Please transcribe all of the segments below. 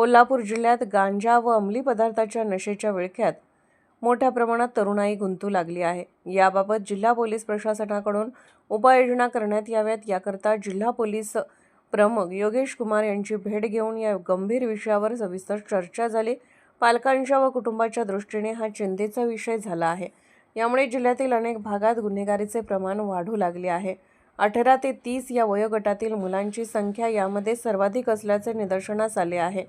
कोल्हापूर जिल्ह्यात गांजा व अंमली पदार्थाच्या नशेच्या विळख्यात मोठ्या प्रमाणात तरुणाई गुंतू लागली आहे. याबाबत जिल्हा पोलीस प्रशासनाकडून उपाययोजना करण्यात याव्यात. याकरता जिल्हा पोलीस प्रमुख योगेश कुमार यांची भेट घेऊन या गंभीर विषयावर सविस्तर चर्चा झाली. पालकांच्या व कुटुंबाच्या दृष्टीने हा चिंतेचा विषय झाला आहे. यामुळे जिल्ह्यातील अनेक भागात गुन्हेगारीचे प्रमाण वाढू लागले आहे. अठरा ते तीस या वयोगटातील मुलांची संख्या यामध्ये सर्वाधिक असल्याचे निदर्शनास आले आहे.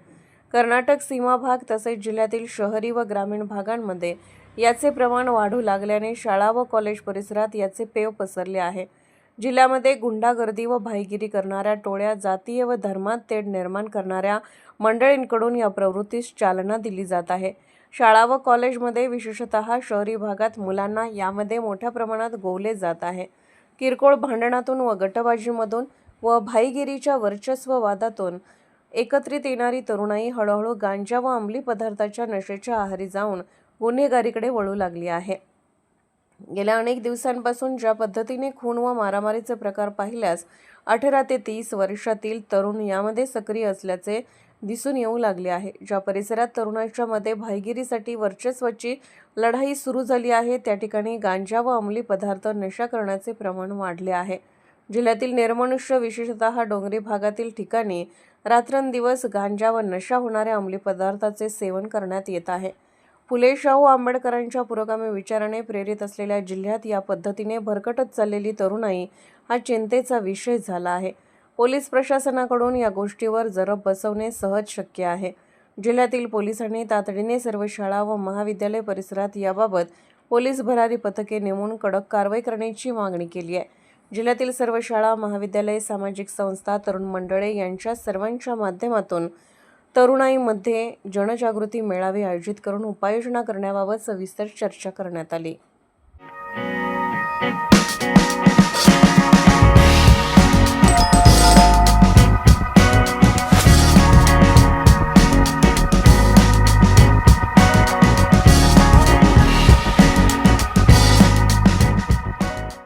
कर्नाटक सीमा भाग तसेच जिल्ह्यातील शहरी व ग्रामीण भागांमध्ये याचे प्रमाण वाढू लागल्याने शाळा व कॉलेज परिसरात याचे पेव पसरले आहे. जिल्ह्यामध्ये गुंडागर्दी व भाईगिरी करणाऱ्या टोळ्या जातीय व धर्मात तेढ निर्माण करणाऱ्या मंडळींकडून या प्रवृत्तीस चालना दिली जात आहे. शाळा व कॉलेजमध्ये विशेषतः शहरी भागात मुलांना यामध्ये मोठ्या प्रमाणात गोवले जात आहे. किरकोळ भांडणातून व गटबाजीमधून व भाईगिरीच्या वर्चस्व वादातून एकत्रित येणारी तरुणाई हळूहळू गांजा व अंमली पदार्थाच्या नशेच्या आहारी जाऊन गुन्हेगारीकडे वळू लागली आहे. गेल्या अनेक दिवसांपासून ज्या पद्धतीने खून व मारामारीचे प्रकार पाहिल्यास अठरा ते तीस वर्षातील तरुण यामध्ये सक्रिय असल्याचे दिसून येऊ लागले आहे. ज्या परिसरात तरुणांच्या मध्ये भाईगिरीसाठी वर्चस्वाची लढाई सुरू झाली आहे त्या ठिकाणी गांजा व अंमली पदार्थ नशा करण्याचे प्रमाण वाढले आहे. जिल्ह्यातील निर्मनुष्य विशेषतः डोंगरी भागातील ठिकाणी रात्रंदिवस गांजा व नशा होणाऱ्या अंमली पदार्थाचे सेवन करण्यात येत आहे. फुले शाहू आंबेडकरांच्या पुरोगामी विचाराने प्रेरित असलेल्या जिल्ह्यात या पद्धतीने भरकटत चाललेली तरुणाई हा चिंतेचा विषय झाला आहे. पोलीस प्रशासनाकडून या गोष्टीवर जरब बसवणे सहज शक्य आहे. जिल्ह्यातील पोलिसांनी तातडीने सर्व शाळा व महाविद्यालय परिसरात याबाबत पोलीस भरारी पथके नेमून कडक कारवाई करण्याची मागणी केली आहे. जिल्ह्यातील सर्व शाळा महाविद्यालय सामाजिक संस्था तरुण मंडळे यांच्या सर्वांच्या माध्यमातून तरुणाईमध्ये जनजागृती मेळावे आयोजित करून उपाययोजना करण्याबाबत सविस्तर चर्चा करण्यात आली.